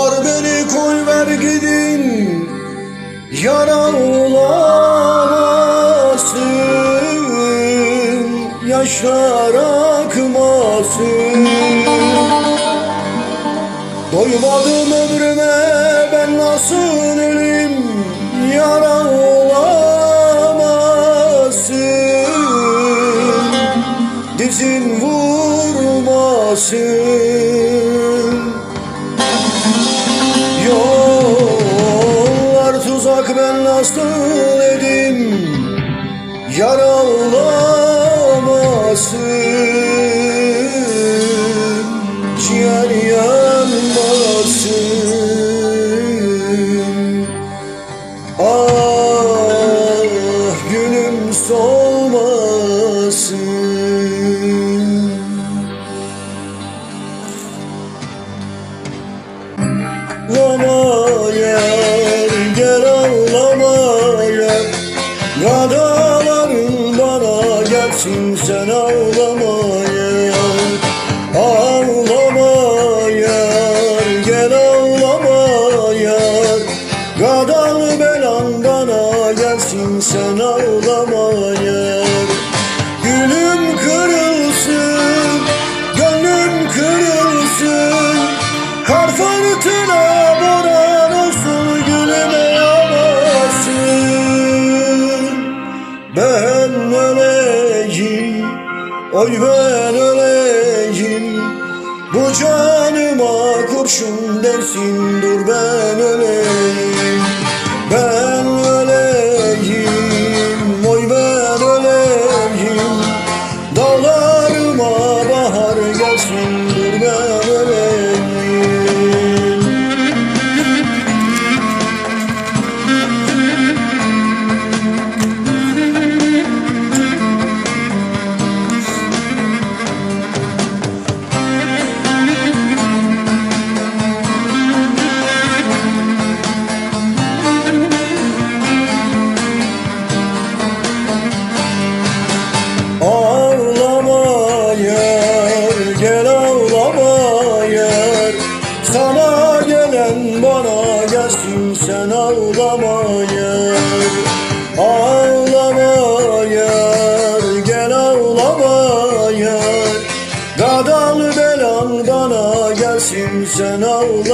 Dağlar beni koy ver gidin Yaralamasın Yaşlar akmasın. Doymadım ömrüme ben nasıl ölüm ben nasıl edim Yaralamasın Ciğer yanmasın. Ah günüm solmasın gelsin sen ağlama Gülüm kırılsın, gönlüm kırılsın. Kar fırtına boran olsun gülüme yamasın Ben öleyim, oy ben öleyim Bu canıma kurşun dersin dur ben öleyim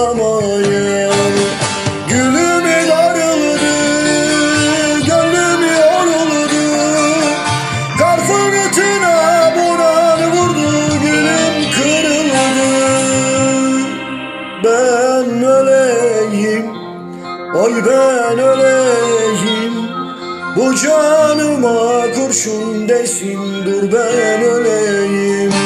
ağlama yer Gülüm darıldı, gönlüm yoruldu. Kar fırtına buran vurdu gülüm kırıldı. Ben öleyim Oy ben öleyim. Bu canıma kurşun değsin dur ben öleyim